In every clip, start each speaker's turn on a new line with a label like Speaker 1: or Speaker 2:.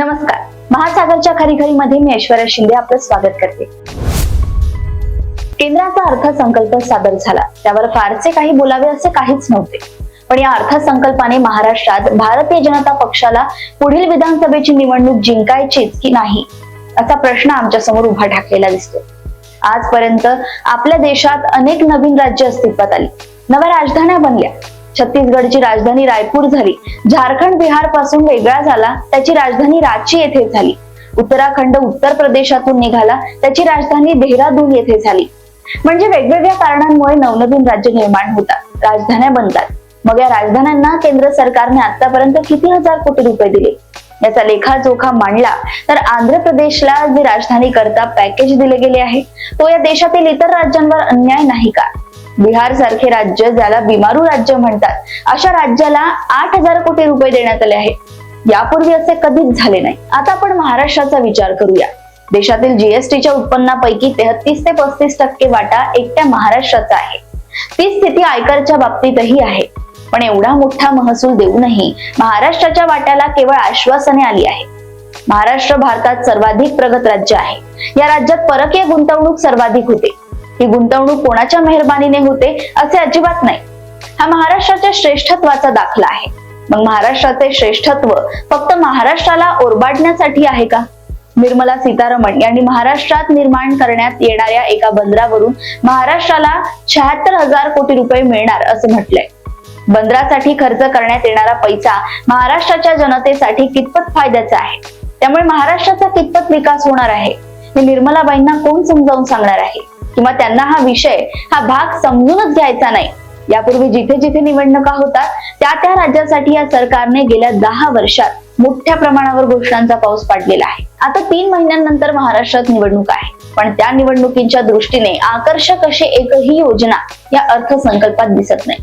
Speaker 1: नमस्कार. महासागरच्या खरीखरीमध्ये मी ऐश्वर्या शिंदे आपलं स्वागत करते. केंद्राचा अर्थसंकल्प सादर झाला. त्यावर फारसे काही बोलावे असे काहीच नव्हते. पण या अर्थसंकल्पाने महाराष्ट्रात भारतीय जनता पक्षाला पुढील विधानसभेची निवडणूक जिंकायचीच की नाही असा प्रश्न आमच्यासमोर उभा ठाकलेला दिसतो आजपर्यंत आपल्या देशात अनेक नवीन राज्य अस्तित्वात आली. नव्या राजधान्या बनल्या. छत्तीसगडची राजधानी रायपूर झाली. झारखंड बिहारपासून वेगळा झाला त्याची राजधानी रांची येथे झाली. उत्तराखंड उत्तर प्रदेशातून निघाला त्याची राजधानी देहरादून येथे झाली. म्हणजे वेगवेगळ्या कारणांमुळे नवनवीन राज्य निर्माण होतात राजधान्या बनतात. मग या राजधान्यांना केंद्र सरकारने आतापर्यंत किती हजार कोटी रुपये दिले? याचा लेखाजोखा मांडला तर आंध्र प्रदेशला जे राजधानी करता पॅकेज दिले गेले आहे तो या देशातील इतर राज्यांवर अन्याय नाही का? बिहार सारखे राज्य ज्याला बिमारू राज्य म्हणतात अशा राज्याला आठ हजार कोटी रुपये देण्यात आले आहेत. यापूर्वी असे कधीच झाले नाही. आता आपण महाराष्ट्राचा विचार करूया. देशातील जीएसटीच्या उत्पन्नापैकी तेहतीस ते पस्तीस टक्के वाटा एकट्या महाराष्ट्राचा आहे. ती स्थिती आयकरच्या बाबतीतही आहे. पण एवढा मोठा महसूल देऊनही महाराष्ट्राच्या वाट्याला केवळ आश्वासने आली आहे. महाराष्ट्र भारतात सर्वाधिक प्रगत राज्य आहे. या राज्यात परकीय गुंतवणूक सर्वाधिक होते. ही गुंतवणूक कोणाच्या मेहरबानीने होते असे अजिबात नाही. हा महाराष्ट्राच्या श्रेष्ठत्वाचा दाखला आहे. मग महाराष्ट्राचे श्रेष्ठत्व फक्त महाराष्ट्राला ओरबाडण्यासाठी आहे का? निर्मला सीतारमण यांनी महाराष्ट्रात निर्माण करण्यात येणाऱ्या एका बंदरावरून महाराष्ट्राला शहात्तर हजार कोटी रुपये मिळणार असं म्हटलंय. बंदरासाठी खर्च करण्यात येणारा पैसा महाराष्ट्राच्या जनतेसाठी कितपत फायद्याचा आहे? त्यामुळे महाराष्ट्राचा कितपत विकास होणार आहे? हे निर्मलाबाईंना कोण समजावून सांगणार आहे? किंवा त्यांना हा विषय हा भाग समजूनच घ्यायचा नाही. यापूर्वी जिथे जिथे निवडणुका होतात त्या त्या राज्यासाठी या सरकारने गेल्या दहा वर्षात मोठ्या प्रमाणावर घोषणांचा पाऊस पाडलेला आहे. आता तीन महिन्यांनंतर महाराष्ट्रात निवडणूक आहे. पण त्या निवडणुकीच्या दृष्टीने आकर्षक अशी एकही योजना या अर्थसंकल्पात दिसत नाही.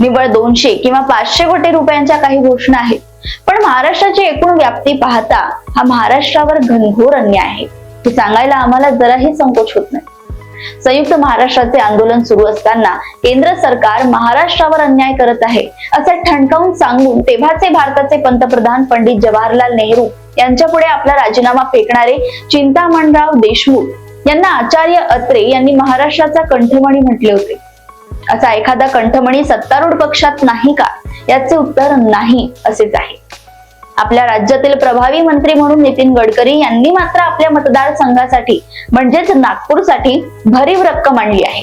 Speaker 1: निव्वळ दोनशे किंवा पाचशे कोटी रुपयांच्या काही घोषणा आहेत. पण महाराष्ट्राची एकूण व्याप्ती पाहता हा महाराष्ट्रावर घनघोर अन्याय आहे. हे सांगायला आम्हाला जराही संकोच होत नाही. संयुक्त महाराष्ट्राचे आंदोलन सुरू असताना केंद्र सरकार महाराष्ट्रावर अन्याय करत आहे असे ठणकावून सांगून तेव्हाचे भारताचे पंतप्रधान पंडित जवाहरलाल नेहरू यांच्या पुढे आपला राजीनामा फेकणारे चिंतामणराव देशमुख यांना आचार्य अत्रे यांनी महाराष्ट्राचा कंठमणी म्हटले होते. असा एखादा कंठमणी सत्तारूढ पक्षात नाही का? याचे उत्तर नाही असेच आहे. आपल्या राज्यातील प्रभावी मंत्री म्हणून नितीन गडकरी यांनी मात्र आपल्या मतदारसंघासाठी म्हणजेच नागपूरसाठी भरीव रक्कम आणली आहे.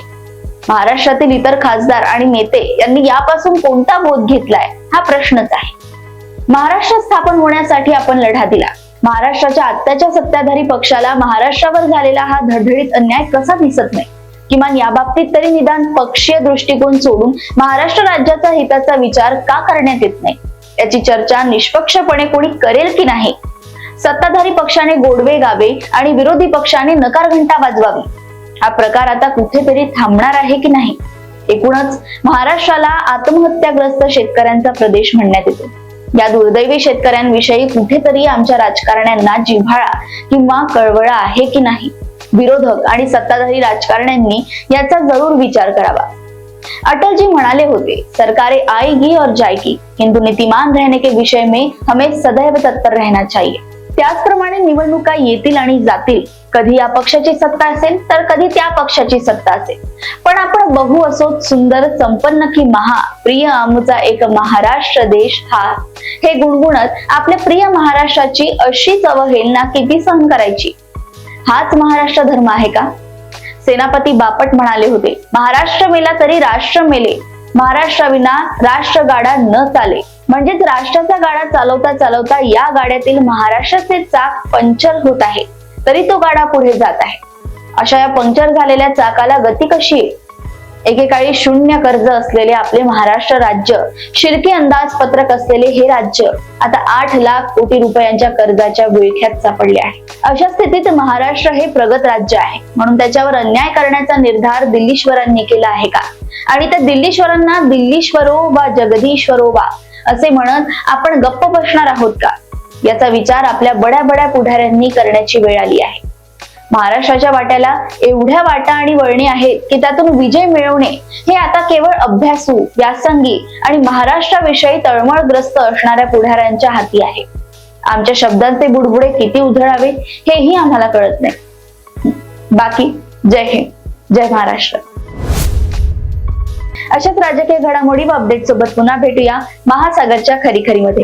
Speaker 1: महाराष्ट्रातील इतर खासदार आणि नेते यांनी यापासून कोणता बोध घेतलाय हा प्रश्नच आहे. महाराष्ट्र स्थापन होण्यासाठी आपण लढा दिला. महाराष्ट्राच्या आत्ताच्या सत्ताधारी पक्षाला महाराष्ट्रावर झालेला हा धडधडीत अन्याय कसा दिसत नाही? किमान याबाबतीत तरी निदान पक्षीय दृष्टिकोन सोडून महाराष्ट्र राज्याचा हिताचा विचार का करण्यात येत नाही? त्याची चर्चा निष्पक्षपणे कोणी करेल की नाही? सत्ताधारी पक्षाने गोडवे गावे आणि विरोधी पक्षाने नकार घंटा वाजवावी. हा प्रकार आता कुठेतरी थांबणार आहे की नाही? एकूणच महाराष्ट्राला आत्महत्याग्रस्त शेतकऱ्यांचा प्रदेश म्हणण्यात येतो. या दुर्दैवी शेतकऱ्यांविषयी कुठेतरी आमच्या राजकारण्यांना जिव्हाळा किंवा कळवळा आहे की नाही? विरोधक आणि सत्ताधारी राजकारण्यांनी याचा जरूर विचार करावा. अटल जी म्हणाले होते सरकारे आएगी और जाएगी हिंदू नीतिमान रहने के विषय में हमें सदैव तत्पर रहना चाहिए. त्याचप्रमाणे निवडणुका येतील आणि जातील. कधी या पक्षाची सत्ता असेल तर कधी त्या पक्षाची सत्ता असेल. पण आपण बहु असो सुंदर संपन्न की महा प्रिय आमचा एक महाराष्ट्र देश हा. हे गुणगुणत आपल्या प्रिय महाराष्ट्राची अशीच अवहेलना किती सहन करायची? हाच महाराष्ट्र धर्म आहे का? सेनापती बापट म्हणाले होते महाराष्ट्र मेला तरी राष्ट्र मेले. महाराष्ट्राविना राष्ट्र गाडा न चाले. म्हणजेच राष्ट्राचा गाडा चालवता चालवता या गाड्यातील महाराष्ट्राचे चाक पंक्चर होत आहे. तरी तो गाडा पुढे जात आहे. अशा या पंक्चर झालेल्या चाकाला गती कशी आहे? एकेकाळी शून्य कर्ज असलेले आपले महाराष्ट्र राज्य शिरकी अंदाजपत्रक असलेले हे राज्य आता आठ लाख कोटी रुपयांच्या कर्जाच्या विळख्यात सापडले आहे. अशा स्थितीत महाराष्ट्र हे प्रगत राज्य आहे. म्हणून त्याच्यावर अन्याय करण्याचा निर्धार दिल्लीश्वरांनी केला आहे का? आणि त्या दिल्लीश्वरांना दिल्लीश्वरो वा जगदीश्वरो वा असे म्हणत आपण गप्प बसणार आहोत का? याचा विचार आपल्या बड्या बड्या पुढाऱ्यांनी करण्याची वेळ आली आहे. महाराष्ट्राच्या वाट्याला एवढ्या वाटा आणि वळणे आहेत की त्यातून विजय मिळवणे हे आता केवळ अभ्यासू व्यासंगी आणि महाराष्ट्राविषयी तळमळग्रस्त असणाऱ्या पुढाऱ्यांच्या हाती आहे. आमच्या शब्दांचे बुडबुडे किती उधळावे हेही आम्हाला कळत नाही. बाकी जय हिंद जय महाराष्ट्र. अशाच राजकीय घडामोडी व अपडेट सोबत पुन्हा भेटूया महासागरच्या खरी खरीमध्ये.